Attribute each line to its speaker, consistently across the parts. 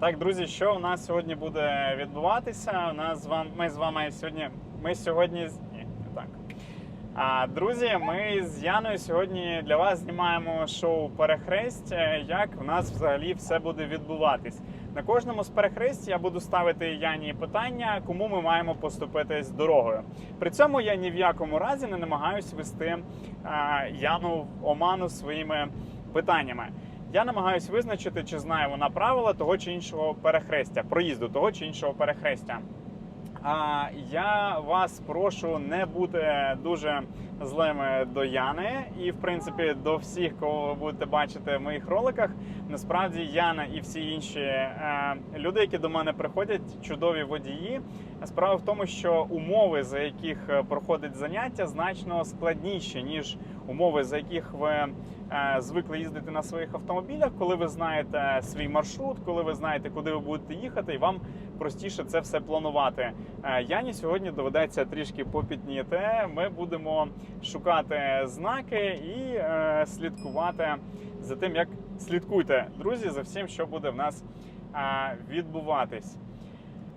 Speaker 1: Так, друзі, що у нас сьогодні буде відбуватися? У нас з вами ми з вами сьогодні. Ми сьогодні ні, не так. А друзі, ми з Яною сьогодні для вас знімаємо шоу Перехресть. е, Як в нас взагалі все буде відбуватись? На кожному з перехресть я буду ставити Яні питання, кому ми маємо поступитись дорогою. При цьому я ні в якому разі не намагаюся вести е, Яну в оману своїми питаннями. Я намагаюся визначити, чи знає вона правила того чи іншого перехрестя, проїзду того чи іншого перехрестя. А я вас прошу не бути дуже злими до Яни і, в принципі, до всіх, кого ви будете бачити в моїх роликах. Насправді Яна і всі інші е, люди, які до мене приходять, чудові водії. Справа в тому, що умови, за яких е, проходить заняття, значно складніші ніж умови, за яких ви е, звикли їздити на своїх автомобілях, коли ви знаєте свій маршрут, коли ви знаєте, куди ви будете їхати, і вам простіше це все планувати. Е, Яні сьогодні доведеться трішки попітніти. Ми будемо шукати знаки і е, слідкувати за тим, як слідкуйте, друзі, за всім, що буде в нас відбуватись.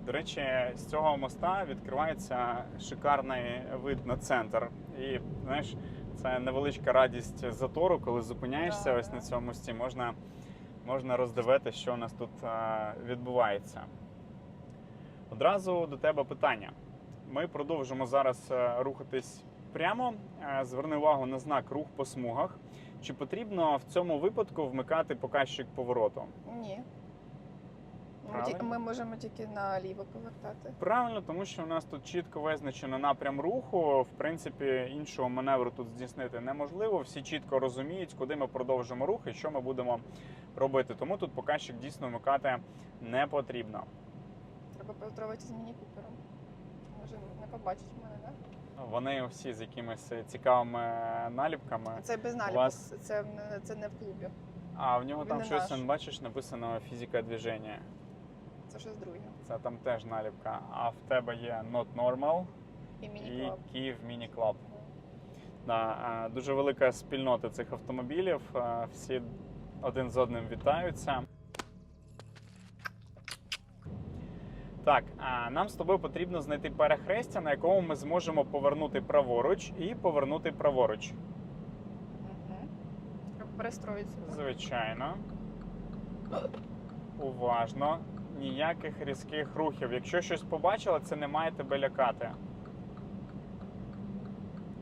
Speaker 1: До речі, з цього моста відкривається шикарний вид на центр. І знаєш, це невеличка радість затору, коли зупиняєшся ось на цьому мості. Можна, можна роздивитися, що у нас тут е, відбувається. Одразу до тебе питання. Ми продовжимо зараз е, рухатись прямо. Е, Зверни увагу на знак рух по смугах. Чи потрібно в цьому випадку вмикати показчик повороту?
Speaker 2: Ні.
Speaker 1: Правильно.
Speaker 2: ми можемо тільки наліво повертати.
Speaker 1: Правильно, тому що у нас тут чітко визначено напрям руху. В принципі, іншого маневру тут здійснити неможливо. Всі чітко розуміють, куди ми продовжимо рух і що ми будемо робити. Тому тут показчик дійсно вмикати не потрібно.
Speaker 2: Треба поздоровитися з міні-купером. Може не побачить мене, так?
Speaker 1: Вони всі з якимись цікавими наліпками.
Speaker 2: Це без наліпок,
Speaker 1: вас-
Speaker 2: це, це не в клубі.
Speaker 1: А в нього
Speaker 2: Він
Speaker 1: там щось
Speaker 2: наш.
Speaker 1: бачиш написано фізика движення.
Speaker 2: Це щось друге.
Speaker 1: Це там теж наліпка. А в тебе є Not Normal
Speaker 2: І
Speaker 1: і. Київ Міні Клаб. Да, дуже велика спільнота цих автомобілів. Всі один з одним вітаються. Так, а нам з тобою потрібно знайти перехрестя, на якому ми зможемо повернути праворуч і повернути праворуч.
Speaker 2: Угу. Так?
Speaker 1: Звичайно. Уважно. Ніяких різких рухів. Якщо щось побачила, це не має тебе лякати.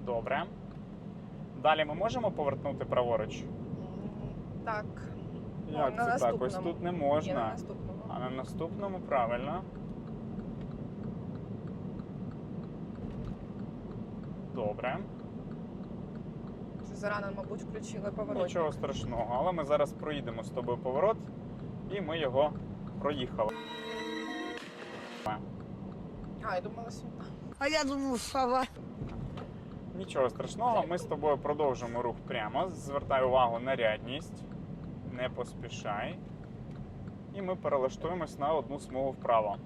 Speaker 1: Добре. Далі ми можемо повернути праворуч?
Speaker 2: Так. Ну,
Speaker 1: Як
Speaker 2: на
Speaker 1: це так? Ось тут не
Speaker 2: Ні, на
Speaker 1: можна.
Speaker 2: наступному.
Speaker 1: А на наступному правильно. Добре.
Speaker 2: Зарано, мабуть, включили поворот.
Speaker 1: Нічого страшного, але ми зараз проїдемо з тобою поворот, і ми його проїхали.
Speaker 2: А, я думала, сюди.
Speaker 3: А я думав, сова.
Speaker 1: Нічого страшного, ми з тобою продовжимо рух прямо. Звертай увагу на рядність, не поспішай. І ми перелаштуємось на одну смугу вправо.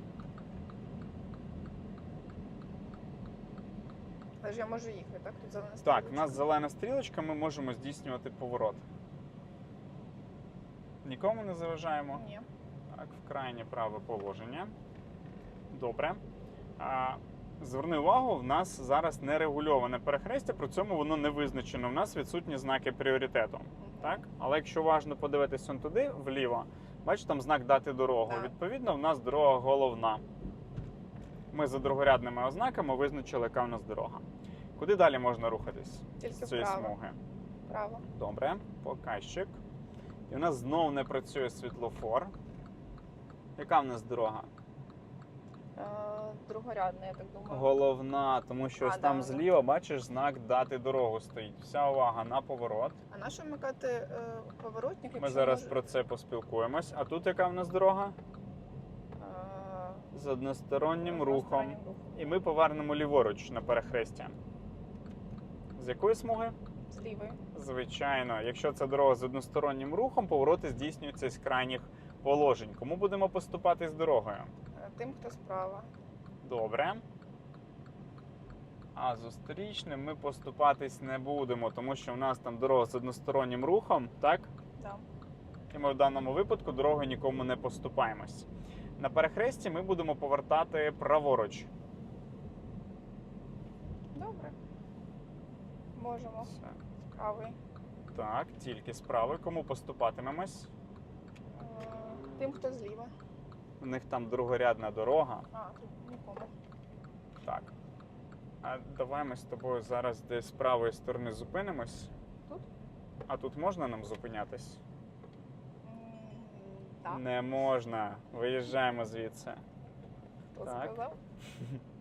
Speaker 2: Але ж я можу їхати, так? Тут зелена
Speaker 1: Так, у нас зелена стрілочка, ми можемо здійснювати поворот. Нікому не заважаємо.
Speaker 2: Ні.
Speaker 1: Так, в крайнє праве положення. Добре. А, зверни увагу, в нас зараз нерегульоване перехрестя, при цьому воно не визначено. У нас відсутні знаки пріоритету. Так? Але якщо уважно подивитись он туди, вліво, бачиш там знак дати дорогу.
Speaker 2: Так.
Speaker 1: Відповідно, в нас дорога головна. Ми за другорядними ознаками визначили, яка в нас дорога. Куди далі можна рухатись
Speaker 2: Тільки
Speaker 1: з цієї
Speaker 2: вправо.
Speaker 1: смуги?
Speaker 2: Право.
Speaker 1: Добре, показчик. І у нас знову не працює світлофор. Яка в нас дорога?
Speaker 2: Е, другорядна, я так думаю.
Speaker 1: Головна, тому що
Speaker 2: А,
Speaker 1: ось
Speaker 2: да,
Speaker 1: там
Speaker 2: да.
Speaker 1: зліва бачиш знак дати дорогу стоїть. Вся увага на поворот.
Speaker 2: А на що вмикати е, поворотник,
Speaker 1: Ми
Speaker 2: якщо
Speaker 1: зараз
Speaker 2: може-
Speaker 1: про це поспілкуємось. А тут яка в нас дорога?
Speaker 2: Е,
Speaker 1: З одностороннім рухом.
Speaker 2: одностороннім рухом.
Speaker 1: І ми повернемо ліворуч на перехрестя. З якої смуги?
Speaker 2: З лівої.
Speaker 1: Звичайно, якщо це дорога з одностороннім рухом, повороти здійснюються з крайніх положень. Кому будемо поступати з дорогою?
Speaker 2: Е, Тим, хто справа.
Speaker 1: Добре. А зустрічним ми поступатись не будемо, тому що в нас там дорога з одностороннім рухом, так?
Speaker 2: Да.
Speaker 1: і ми в даному випадку дорогою нікому не поступаємось. На перехресті ми будемо повертати праворуч.
Speaker 2: Добре. Можемо.
Speaker 1: Все.
Speaker 2: Правий.
Speaker 1: Так, тільки справи. Кому поступатимемось?
Speaker 2: Тим, хто зліва.
Speaker 1: У них там другорядна дорога.
Speaker 2: А, тут нікому.
Speaker 1: Так. А давай ми з тобою зараз десь з правої сторони зупинимось.
Speaker 2: Тут?
Speaker 1: А тут можна нам зупинятись?
Speaker 2: Так.
Speaker 1: Не можна. Виїжджаємо звідси.
Speaker 2: Хто
Speaker 1: так.
Speaker 2: сказав?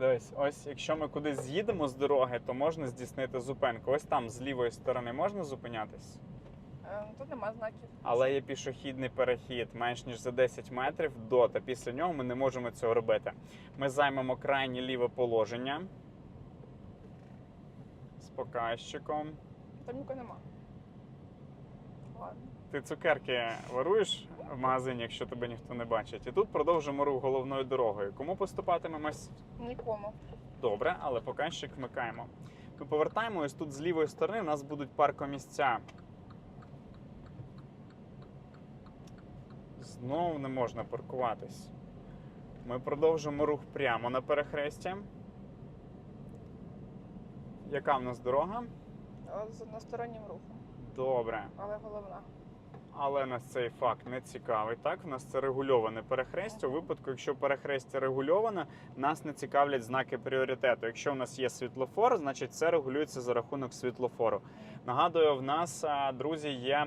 Speaker 1: Дивись, ось якщо ми кудись з'їдемо з дороги, то можна здійснити зупинку. Ось там з лівої сторони можна зупинятись,
Speaker 2: Тут нема знаків.
Speaker 1: але є пішохідний перехід менш ніж за 10 метрів до, та після нього ми не можемо цього робити. Ми займемо крайнє ліве положення з показчиком.
Speaker 2: Там нікого нема. Ладно.
Speaker 1: Ти цукерки варуєш в магазині, якщо тебе ніхто не бачить. І тут продовжимо рух головною дорогою. Кому поступатимемось?
Speaker 2: Нікому.
Speaker 1: Добре, але показчик вмикаємо. Ми повертаємо ось тут з лівої сторони у нас будуть паркомісця. Знову не можна паркуватись. Ми продовжимо рух прямо на перехресті. Яка в нас дорога?
Speaker 2: Е, З одностороннім рухом.
Speaker 1: Добре.
Speaker 2: Але головна.
Speaker 1: Але нас цей факт не цікавить. Так, в нас це регульоване перехрестя. У випадку, якщо перехрестя регульоване, нас не цікавлять знаки пріоритету. Якщо в нас є світлофор, значить це регулюється за рахунок світлофору. Нагадую, в нас, друзі, є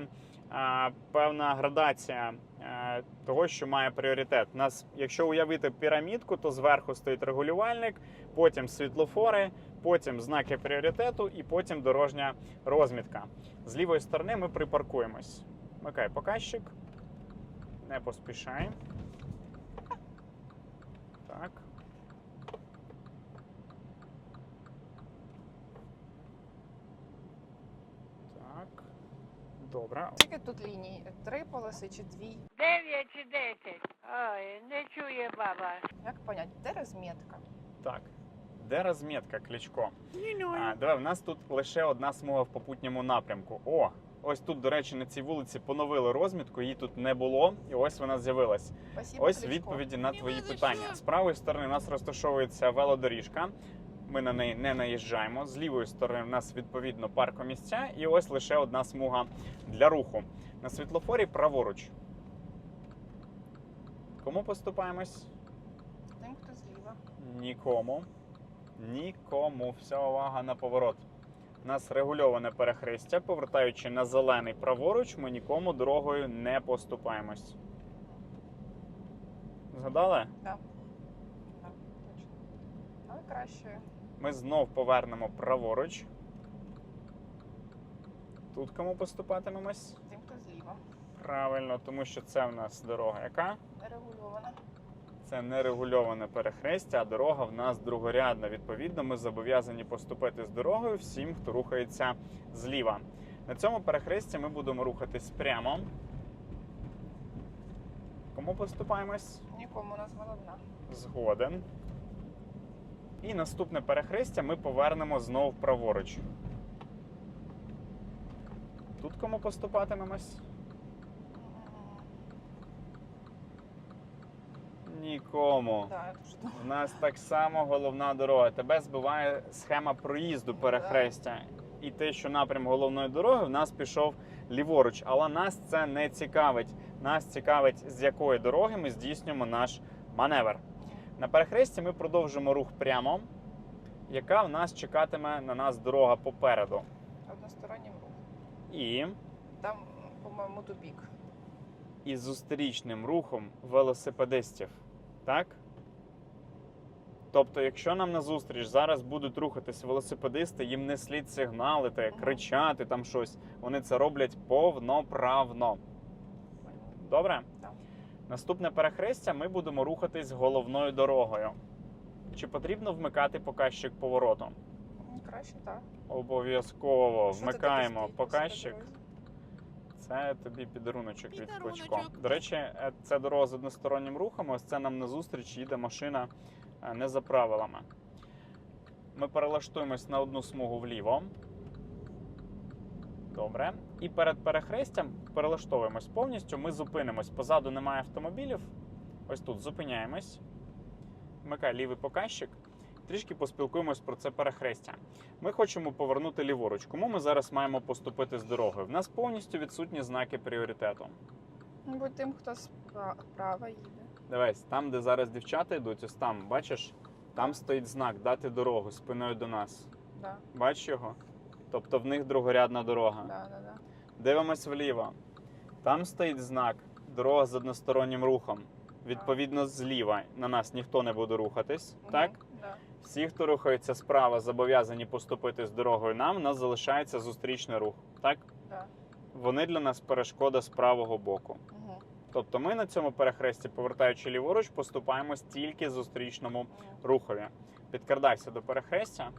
Speaker 1: певна градація е, того, що має пріоритет. У нас, якщо уявити пірамідку, то зверху стоїть регулювальник, потім світлофори, потім знаки пріоритету і потім дорожня розмітка. З лівої сторони ми припаркуємось. Вмикай показчик. Не поспішай. Так. Так. Добре.
Speaker 2: Скільки тут ліній? Три полоси чи дві?
Speaker 4: Дев'ять чи десять. Ой, не чує баба.
Speaker 2: Як понять, де розмітка?
Speaker 1: Так. Де розмітка, Кличко? А, давай, в нас тут лише одна смуга в попутньому напрямку. О! Ось тут, до речі, на цій вулиці поновили розмітку, її тут не було, і ось вона з'явилась.
Speaker 2: Спасибо,
Speaker 1: Ось
Speaker 2: Кличко.
Speaker 1: відповіді на твої
Speaker 3: ви
Speaker 1: питання. З правої сторони у нас розташовується велодоріжка. Ми на неї не наїжджаємо. З лівої сторони у нас відповідно паркомісця, і ось лише одна смуга для руху. На світлофорі праворуч. Кому поступаємось?
Speaker 2: Тим, хто зліва.
Speaker 1: Нікому. Нікому. Вся увага на поворот. У нас регульоване перехрестя. Повертаючи на зелений праворуч, ми нікому дорогою не поступаємось. Згадали?
Speaker 2: Так, точно. Але краще.
Speaker 1: Ми знов повернемо праворуч. Тут кому поступатимемось?
Speaker 2: Тим, хто зліва.
Speaker 1: Правильно, тому що це в нас дорога яка?
Speaker 2: Нерегульована.
Speaker 1: Це нерегульоване перехрестя, а дорога в нас другорядна. Відповідно, ми зобов'язані поступити з дорогою всім, хто рухається зліва. На цьому перехресті ми будемо рухатись прямо. Кому поступаємось?
Speaker 2: Нікому у нас головна.
Speaker 1: Згоден. І наступне перехрестя ми повернемо знов праворуч. Тут кому поступатимемось? Нікому.
Speaker 2: Так.
Speaker 1: У нас так само головна дорога. Тебе збиває схема проїзду перехрестя. І те, що напрям головної дороги в нас пішов ліворуч. Але нас це не цікавить. Нас цікавить, з якої дороги ми здійснюємо наш маневр. На перехресті ми продовжимо рух прямо, яка в нас чекатиме на нас дорога попереду.
Speaker 2: Одностороннім рухом.
Speaker 1: І
Speaker 2: Там, по-моєму, тупік.
Speaker 1: із зустрічним рухом велосипедистів. Так? Тобто, якщо нам назустріч зараз будуть рухатись велосипедисти, їм не слід сигналити, кричати там щось. Вони це роблять повноправно. Добре?
Speaker 2: Так.
Speaker 1: Наступне перехрестя ми будемо рухатись головною дорогою. Чи потрібно вмикати показчик повороту?
Speaker 2: Краще так.
Speaker 1: Обов'язково
Speaker 2: Що
Speaker 1: вмикаємо показчик. Це тобі підаруночок від. Кличко. До речі, це дорога з одностороннім рухом. Ось це нам назустріч їде машина е, не за правилами. Ми перелаштуємось на одну смугу вліво. Добре. І перед перехрестям перелаштовуємось повністю. Ми зупинимось. Позаду немає автомобілів. Ось тут зупиняємось. Вмикай лівий показчик. Трішки поспілкуємось про це перехрестя. Ми хочемо повернути ліворуч. Кому ми зараз маємо поступити з дорогою? В нас повністю відсутні знаки пріоритету.
Speaker 2: Мабуть, тим, хто спра- справа їде.
Speaker 1: Дивись, там, де зараз дівчата йдуть, ось там, бачиш, там стоїть знак дати дорогу спиною до нас.
Speaker 2: Да,
Speaker 1: Бачиш його? Тобто в них другорядна дорога.
Speaker 2: да, да, да.
Speaker 1: Дивимось вліво. Там стоїть знак дорога з одностороннім рухом. Відповідно, зліва на нас ніхто не буде рухатись.
Speaker 2: Мгм,
Speaker 1: Так?
Speaker 2: Да.
Speaker 1: Всі, хто рухається справа, зобов'язані поступити з дорогою нам. У нас залишається зустрічний рух. Так?
Speaker 2: Да.
Speaker 1: Вони для нас перешкода з правого боку.
Speaker 2: Угу.
Speaker 1: Тобто ми на цьому перехресті, повертаючи ліворуч, поступаємось тільки зустрічному рухові. Підкрадайся до перехрестя.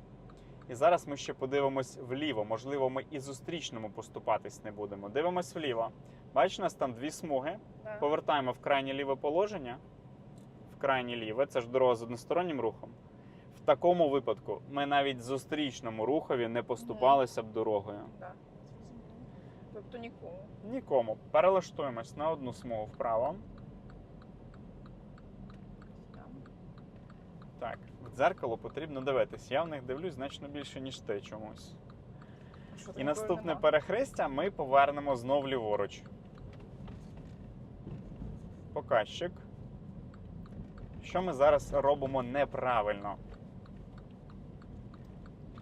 Speaker 1: І зараз ми ще подивимось вліво. Можливо, ми і зустрічному поступатись не будемо. Дивимось вліво. Бачиш, у нас там дві смуги.
Speaker 2: Да.
Speaker 1: Повертаємо в крайнє ліве положення. В крайнє ліве, це ж дорога з одностороннім рухом. В такому випадку ми навіть зустрічному рухові не поступалися б дорогою.
Speaker 2: Да. Тобто нікому.
Speaker 1: Нікому. Перелаштуємось на одну смугу вправо. Так, дзеркало потрібно дивитись. Я в них дивлюсь значно більше, ніж ти чомусь.
Speaker 2: Що,
Speaker 1: І наступне
Speaker 2: нема?
Speaker 1: перехрестя ми повернемо знов ліворуч. Показчик. Що ми зараз робимо неправильно?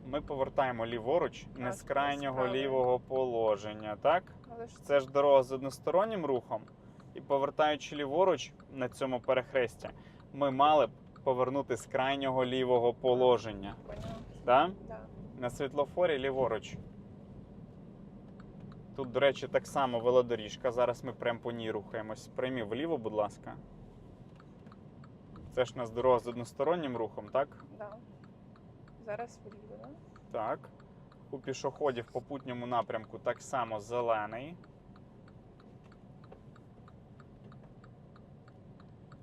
Speaker 1: Ми повертаємо ліворуч не
Speaker 2: Так,
Speaker 1: з крайнього лівого положення, так?
Speaker 2: Але ж
Speaker 1: Це ж дорога з одностороннім рухом. І повертаючи ліворуч на цьому перехресті, ми мали б повернути з крайнього лівого положення.
Speaker 2: поняла.
Speaker 1: Да?
Speaker 2: Да.
Speaker 1: На світлофорі ліворуч. Тут, до речі, так само велодоріжка. Зараз ми прямо по ній рухаємось. Приймі вліво, будь ласка. Це ж у нас дорога з одностороннім рухом, так?
Speaker 2: Да. Зараз вліво, да?
Speaker 1: Так. У пішоходів в попутньому напрямку так само зелений.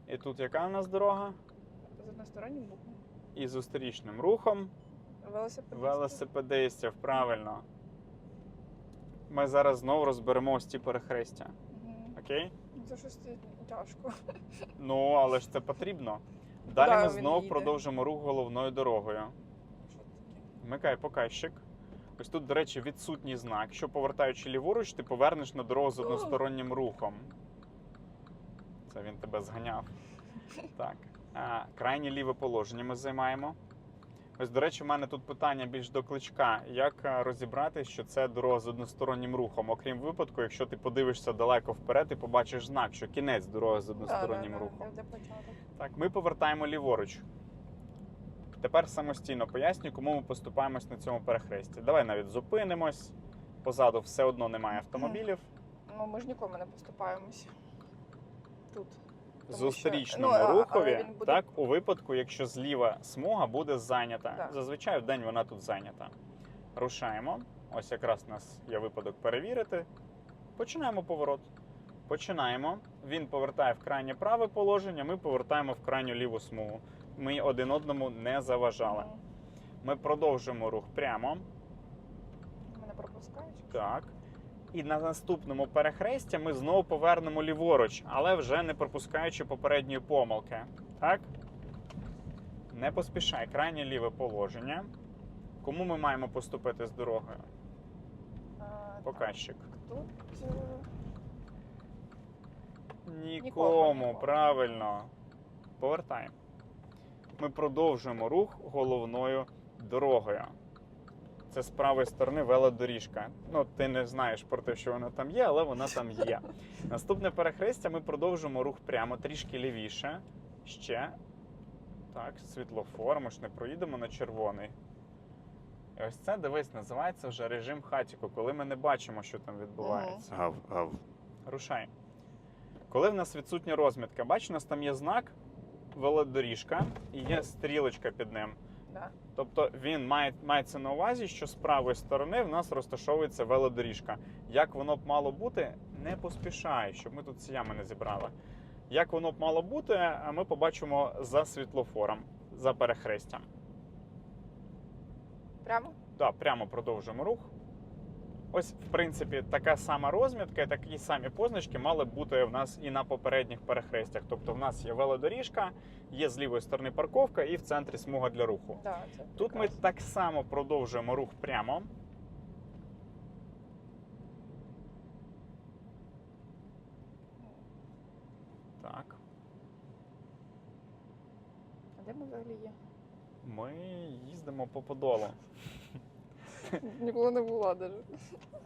Speaker 1: І тут яка у нас дорога?
Speaker 2: Одностороннім боком.
Speaker 1: І зустрічним рухом
Speaker 2: Велосипедисти.
Speaker 1: велосипедистів, правильно. Ми зараз знову розберемо ось ці перехрестя.
Speaker 2: Мгм.
Speaker 1: Окей?
Speaker 2: Ну, Це щось тяжко.
Speaker 1: Ну, але ж це потрібно. Далі
Speaker 2: Куди
Speaker 1: ми
Speaker 2: він
Speaker 1: знов
Speaker 2: їде?
Speaker 1: продовжимо рух головною дорогою.
Speaker 2: Що таке?
Speaker 1: Вмикай показчик. Ось тут, до речі, відсутній знак. Що повертаючи ліворуч, ти повернеш на дорогу з одностороннім рухом. Це він тебе зганяв. Так. Крайнє ліве положення ми займаємо. Ось, до речі, в мене тут питання більш до кличка. Як розібрати, що це дорога з одностороннім рухом? Окрім випадку, якщо ти подивишся далеко вперед і побачиш знак, що кінець дороги з одностороннім
Speaker 2: Да, да, да.
Speaker 1: рухом.
Speaker 2: Де?
Speaker 1: Так, ми повертаємо ліворуч. Тепер самостійно поясню, кому ми поступаємось на цьому перехресті. Давай навіть зупинимось. Позаду все одно немає автомобілів.
Speaker 2: Ну, ми ж нікому не поступаємося. Тут. Що- ну,
Speaker 1: рухові,
Speaker 2: буде-
Speaker 1: так, у випадку, якщо зліва смуга буде зайнята.
Speaker 2: Так.
Speaker 1: Зазвичай в день вона тут зайнята. Рушаємо. Ось якраз у нас є випадок перевірити. Починаємо поворот. Починаємо. Він повертає в крайнє праве положення, ми повертаємо в крайню ліву смугу. Ми один одному не заважали. Ми продовжуємо рух прямо.
Speaker 2: Мене пропускають.
Speaker 1: Так. І на наступному перехресті ми знову повернемо ліворуч, але вже не пропускаючи попередньої помилки. Так? Не поспішай, крайнє ліве положення. Кому ми маємо поступити з дорогою?
Speaker 2: А,
Speaker 1: Показчик.
Speaker 2: Тут е,
Speaker 1: нікому. правильно. Повертаємо. Ми продовжуємо рух головною дорогою. Це з правої сторони велодоріжка. Ну, ти не знаєш про те, що вона там є, але вона там є. Наступне перехрестя ми продовжуємо рух прямо, трішки лівіше. Ще. Так, світлофор, ми ж не проїдемо на червоний. І ось це, дивись, називається вже режим хатіку, коли ми не бачимо, що там відбувається.
Speaker 5: Гав, гав.
Speaker 1: Рушай. Коли в нас відсутня розмітка, бач, у нас там є знак, велодоріжка і є стрілочка під ним.
Speaker 2: Да.
Speaker 1: Тобто він має мається на увазі, що з правої сторони в нас розташовується велодоріжка. Як воно б мало бути, не поспішай, щоб ми тут ці ями не зібрали. Як воно б мало бути, ми побачимо за світлофором, за перехрестям.
Speaker 2: Прямо?
Speaker 1: Так, прямо продовжуємо рух. Ось, в принципі, така сама розмітка і такі самі позначки мали бути в нас і на попередніх перехрестях. Тобто, в нас є велодоріжка, є з лівої сторони парковка і в центрі смуга для руху.
Speaker 2: Да, це
Speaker 1: Тут ми так само продовжуємо рух прямо. Так,
Speaker 2: А де ми взагалі є?
Speaker 1: ми їздимо по Подолу.
Speaker 2: Ніколи не була даже.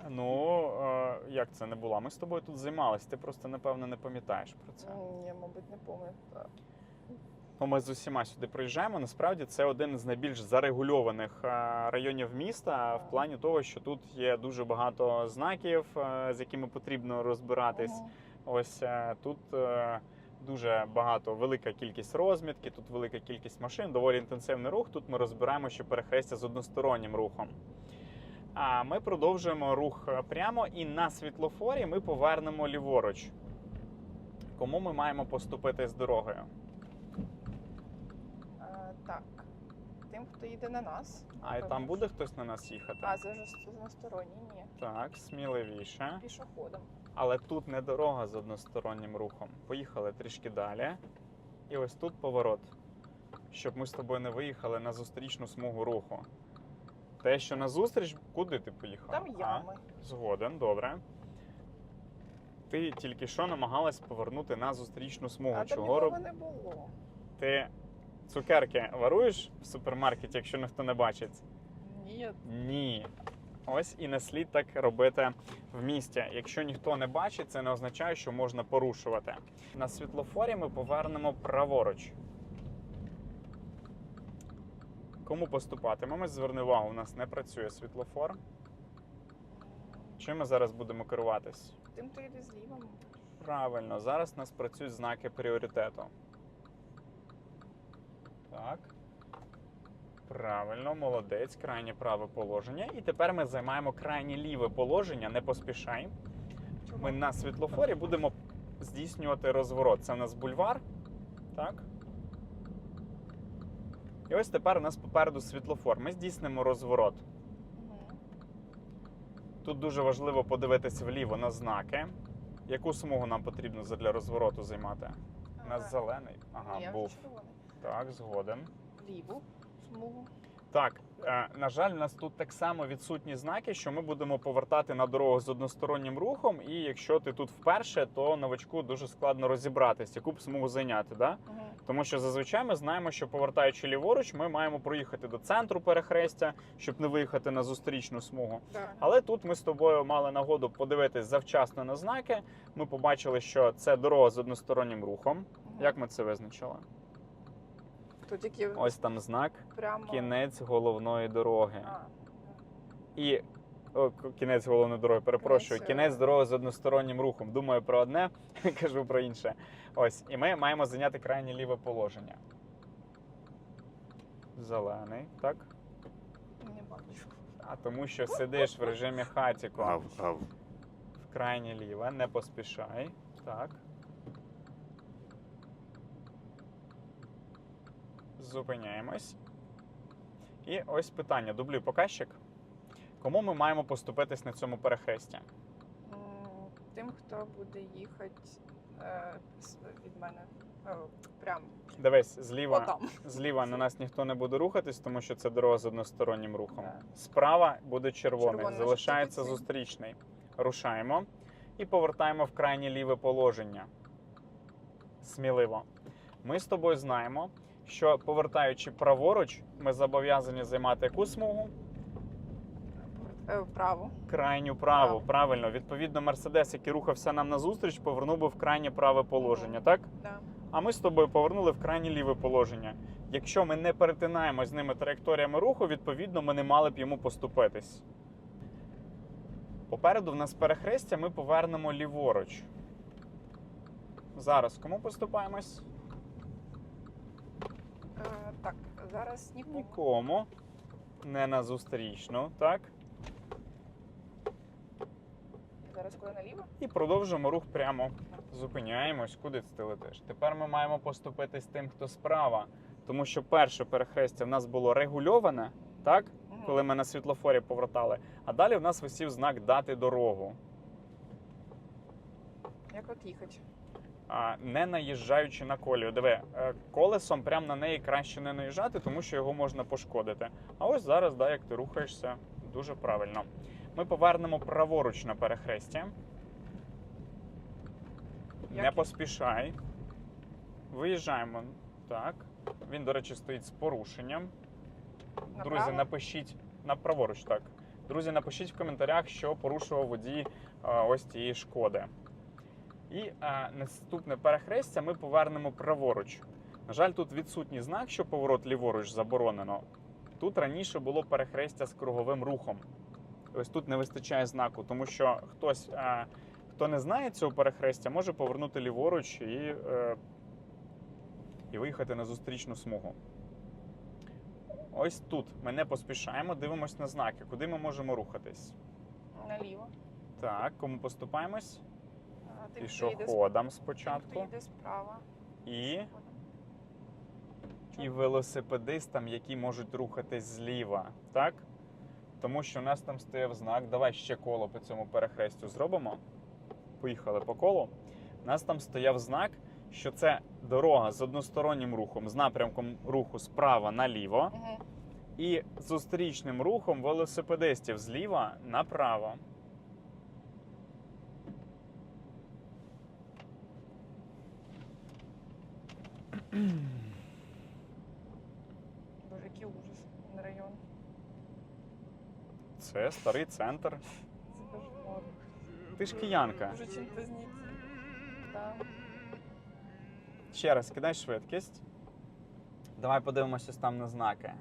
Speaker 1: Ну, е, як це не було? Ми з тобою тут займалися, ти просто напевно не пам'ятаєш про це.
Speaker 2: Ні, мабуть, не пам'ятаю.
Speaker 1: Ну, ми з усіма сюди приїжджаємо. Насправді це один з найбільш зарегульованих е, районів міста в плані того, що тут є дуже багато знаків, е, з якими потрібно розбиратись. Ось е, тут е, дуже багато, велика кількість розмітки, тут велика кількість машин, доволі інтенсивний рух. Тут ми розбираємо, що перехрестя з одностороннім рухом. А ми продовжуємо рух е, прямо і на світлофорі ми повернемо ліворуч. Кому ми маємо поступити з дорогою?
Speaker 2: А, так. Тим, хто їде на нас.
Speaker 1: А
Speaker 2: напевно
Speaker 1: там буде хтось на нас їхати?
Speaker 2: А, це вже з односторонній, ні.
Speaker 1: Так, сміливіше.
Speaker 2: Пішоходом.
Speaker 1: Але тут не дорога з одностороннім рухом. Поїхали трішки далі. І ось тут поворот. Щоб ми з тобою не виїхали на зустрічну смугу руху. Те, що на зустріч, куди ти поїхав?
Speaker 2: Там
Speaker 1: А?
Speaker 2: ями.
Speaker 1: Згоден, добре. Ти тільки що намагалась повернути на зустрічну смугу.
Speaker 2: А там
Speaker 1: Чого
Speaker 2: нікого
Speaker 1: роб...
Speaker 2: не було.
Speaker 1: Ти цукерки варуєш в супермаркеті, якщо ніхто не бачить?
Speaker 2: Ні.
Speaker 1: Ні. Ось і не слід так робити в місті. Якщо ніхто не бачить, це не означає, що можна порушувати. На світлофорі ми повернемо праворуч. Кому поступатимемось? Зверни увагу, у нас не працює світлофор. Чим ми зараз будемо керуватись?
Speaker 2: Тим, хто їде зліва.
Speaker 1: Правильно, зараз у нас працюють знаки пріоритету. Так. Правильно, молодець, крайнє праве положення. І тепер ми займаємо крайнє ліве положення, не поспішай. Ми на світлофорі будемо здійснювати розворот. Це у нас бульвар. Так. І ось тепер у нас попереду світлофор. Ми здійснимо розворот. Тут дуже важливо подивитись вліво на знаки. Яку смугу нам потрібно для розвороту займати? У нас зелений. Ага,
Speaker 2: я
Speaker 1: був.
Speaker 2: вже червоний.
Speaker 1: Так, згоден.
Speaker 2: Ліву смугу.
Speaker 1: Так, е, на жаль, у нас тут так само відсутні знаки, що ми будемо повертати на дорогу з одностороннім рухом. І якщо ти тут вперше, то новачку дуже складно розібратись, яку б смугу зайняти. Да?
Speaker 2: Мгм.
Speaker 1: Тому що зазвичай ми знаємо, що повертаючи ліворуч, ми маємо проїхати до центру перехрестя, щоб не виїхати на зустрічну смугу.
Speaker 2: Так.
Speaker 1: Але тут ми з тобою мали нагоду подивитись завчасно на знаки. Ми побачили, що це дорога з одностороннім рухом. Як ми це визначили?
Speaker 2: Тут тільки
Speaker 1: Ось там знак
Speaker 2: прямо.
Speaker 1: кінець головної дороги.
Speaker 2: А,
Speaker 1: І о, кінець головної дороги, перепрошую,
Speaker 2: Кінець,
Speaker 1: кінець
Speaker 2: е,
Speaker 1: дороги з одностороннім рухом. Думаю про одне, кажу про інше. Ось, і ми маємо зайняти крайнє ліве положення. Зелений, так?
Speaker 2: не бачу.
Speaker 1: А тому що сидиш в режимі хатіку.
Speaker 5: Ав, ав.
Speaker 1: В крайнє ліве, не поспішай. Так. Зупиняємось. І ось питання. Дублюй показчик. Кому ми маємо поступитись на цьому перехресті?
Speaker 2: Тим, хто буде їхати е, від мене е, прямо
Speaker 1: Дивись, зліва,
Speaker 2: отам.
Speaker 1: зліва на нас ніхто не буде рухатись, тому що це дорога з одностороннім рухом. Справа буде червоний,
Speaker 2: Червоний,
Speaker 1: залишається зустрічний. Рушаємо і повертаємо в крайнє ліве положення. Сміливо. Ми з тобою знаємо, що повертаючи праворуч, ми зобов'язані займати яку смугу?
Speaker 2: Е, Вправо.
Speaker 1: Крайню праву.
Speaker 2: Праву.
Speaker 1: Правильно. Відповідно, Мерседес, який рухався нам назустріч, повернув би в крайнє праве положення, так?
Speaker 2: Да.
Speaker 1: А ми з тобою повернули в крайнє ліве положення. Якщо ми не перетинаємо з ними траєкторіями руху, відповідно, ми не мали б йому поступитись. Попереду в нас перехрестя, ми повернемо ліворуч. Зараз кому поступаємось?
Speaker 2: Е, Так, зараз нікого.
Speaker 1: Нікому. Не на зустрічну, так?
Speaker 2: Зараз коли наліво.
Speaker 1: І продовжуємо рух прямо. Зупиняємось, куди ти летиш. Тепер ми маємо поступитись тим, хто справа. Тому що перше перехрестя в нас було регульоване, так?
Speaker 2: Мгм.
Speaker 1: коли ми на світлофорі повертали. А далі в нас висів знак дати дорогу.
Speaker 2: Як от їхати?
Speaker 1: а, не наїжджаючи на колію. Диви, е, колесом прямо на неї краще не наїжджати, тому що його можна пошкодити. А ось зараз, да, як ти рухаєшся, дуже правильно. Ми повернемо праворуч на перехрестя. Не поспішай. Виїжджаємо. Так. Він, до речі, стоїть з порушенням. Друзі, напишіть на праворуч, так. Друзі, напишіть в коментарях, що порушував водій е, ось цієї шкоди. І е, наступне перехрестя ми повернемо праворуч. На жаль, тут відсутній знак, що поворот ліворуч заборонено. Тут раніше було перехрестя з круговим рухом. Ось тут не вистачає знаку, тому що хтось, е, хто не знає цього перехрестя, може повернути ліворуч і, е, і виїхати на зустрічну смугу. Ось тут ми не поспішаємо, дивимось на знаки, куди ми можемо рухатись.
Speaker 2: Наліво.
Speaker 1: Так, кому поступаємось?
Speaker 2: А,
Speaker 1: Пішоходам спочатку.
Speaker 2: їде справа.
Speaker 1: І, і велосипедистам, які можуть рухатись зліва. Так? Тому що у нас там стояв знак. Давай ще коло по цьому перехрестю зробимо. Поїхали по колу. У нас там стояв знак, що це дорога з одностороннім рухом, з напрямком руху справа наліво,
Speaker 2: Угу.
Speaker 1: і зустрічним рухом велосипедистів зліва направо.
Speaker 2: Боже, який ужас. На район.
Speaker 1: Це старий центр.
Speaker 2: Це кошмар.
Speaker 1: Ти ж киянка.
Speaker 2: Дуже чим пізніше. Так.
Speaker 1: Ще раз кидай швидкість. Давай подивимося там на знаки.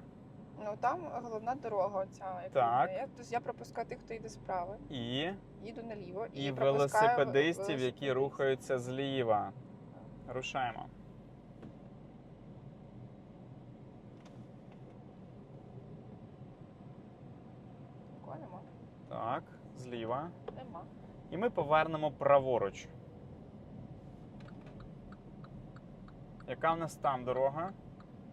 Speaker 2: Ну там головна дорога оця. яка
Speaker 1: Так.
Speaker 2: Я, тобто я пропускаю тих, хто йде справа.
Speaker 1: І,
Speaker 2: Їду наліво і,
Speaker 1: і
Speaker 2: пропускаю
Speaker 1: велосипедистів, які
Speaker 2: велосипедистів.
Speaker 1: рухаються зліва. Рушаємо.
Speaker 2: Нікого нема.
Speaker 1: Так, зліва.
Speaker 2: Нема.
Speaker 1: І ми повернемо праворуч. Яка в нас там дорога?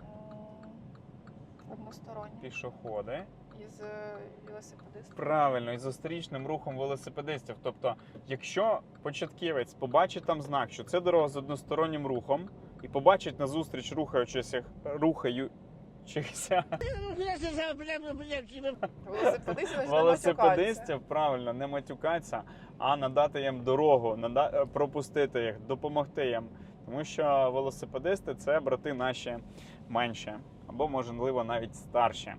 Speaker 2: М, Одностороння.
Speaker 1: Пішоходи.
Speaker 2: Із е, велосипедистів.
Speaker 1: Правильно, і зустрічним рухом велосипедистів. Тобто, якщо початківець побачить там знак, що це дорога з одностороннім рухом, і побачить назустріч рухаючихся, рухаючихся
Speaker 2: Велосипедисти значить,
Speaker 1: велосипедистів, правильно, не матюкатися, а надати їм дорогу, нада... е, пропустити їх, допомогти їм. Тому що велосипедисти це брати наші менші, або, можливо, навіть старші.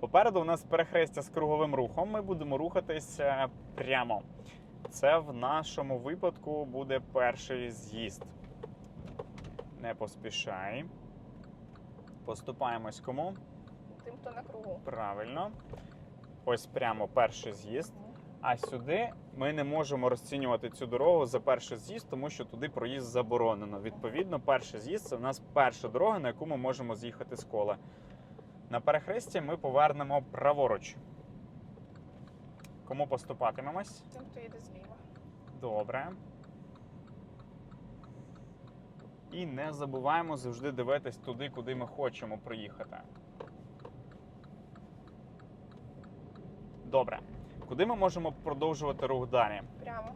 Speaker 1: Попереду у нас перехрестя з круговим рухом. Ми будемо рухатися прямо. Це в нашому випадку буде перший з'їзд. Не поспішай. Поступаємось кому?
Speaker 2: Тим, хто на кругу.
Speaker 1: Правильно. Ось прямо перший з'їзд. А сюди ми не можемо розцінювати цю дорогу за перший з'їзд, тому що туди проїзд заборонено. Відповідно, перший з'їзд це в нас перша дорога, на яку ми можемо з'їхати з кола. На перехресті ми повернемо праворуч. Кому поступатимемось?
Speaker 2: Тим, хто їде зліва.
Speaker 1: Добре. І не забуваємо завжди дивитись туди, куди ми хочемо приїхати. Добре. Куди ми можемо продовжувати рух далі?
Speaker 2: Прямо.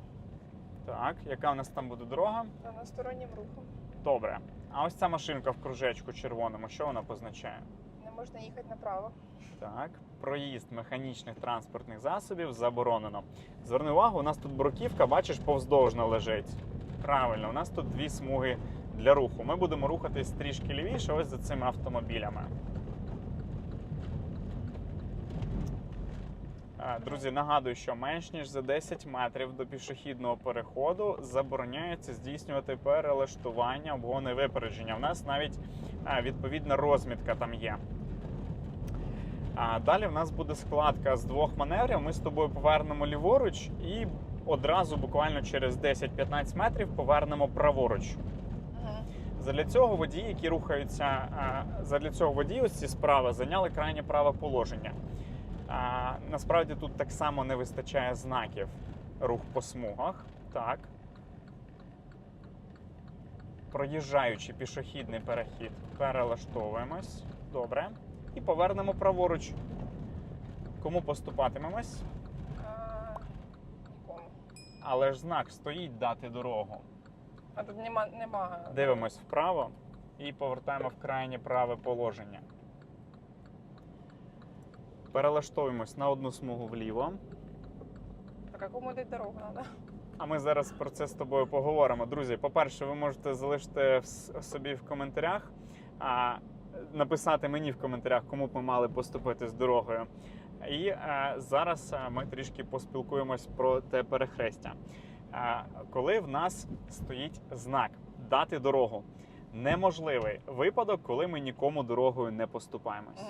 Speaker 1: Так, яка у нас там буде дорога?
Speaker 2: Одностороннім рухом.
Speaker 1: Добре. А ось ця машинка в кружечку червоному, що вона позначає?
Speaker 2: Не можна їхати направо.
Speaker 1: Так, проїзд механічних транспортних засобів заборонено. Зверни увагу, у нас тут бруківка, бачиш, повздовжно лежить. Правильно, у нас тут дві смуги для руху. Ми будемо рухатись трішки лівіше, ось за цими автомобілями. Е, Друзі, нагадую, що менш ніж за 10 метрів до пішохідного переходу забороняється здійснювати перелаштування, обгони випередження. У нас навіть е, відповідна розмітка там є. А далі в нас буде складка з двох маневрів. Ми з тобою повернемо ліворуч і одразу, буквально через 10-15 метрів, повернемо праворуч. Задля цього водії, які рухаються, задля цього водії ось ці справи зайняли крайнє праве положення. А, Насправді тут так само не вистачає знаків рух по смугах. Так. Проїжджаючи пішохідний перехід, перелаштовуємось. Добре. І повернемо праворуч. Кому поступатимемось? Але ж знак стоїть дати дорогу.
Speaker 2: А тут нема. нема
Speaker 1: Дивимось вправо і повертаємо в крайнє праве положення. Перелаштовуємось на одну смугу вліво.
Speaker 2: Так, а кому дати дорогу треба?
Speaker 1: А ми зараз про це з тобою поговоримо. Друзі, по-перше, ви можете залишити собі в коментарях, а, написати мені в коментарях, кому б ми мали поступити з дорогою. І е, зараз е, ми трішки поспілкуємось про те перехрестя. Коли в нас стоїть знак дати дорогу, неможливий випадок, коли ми нікому дорогою не поступаємось.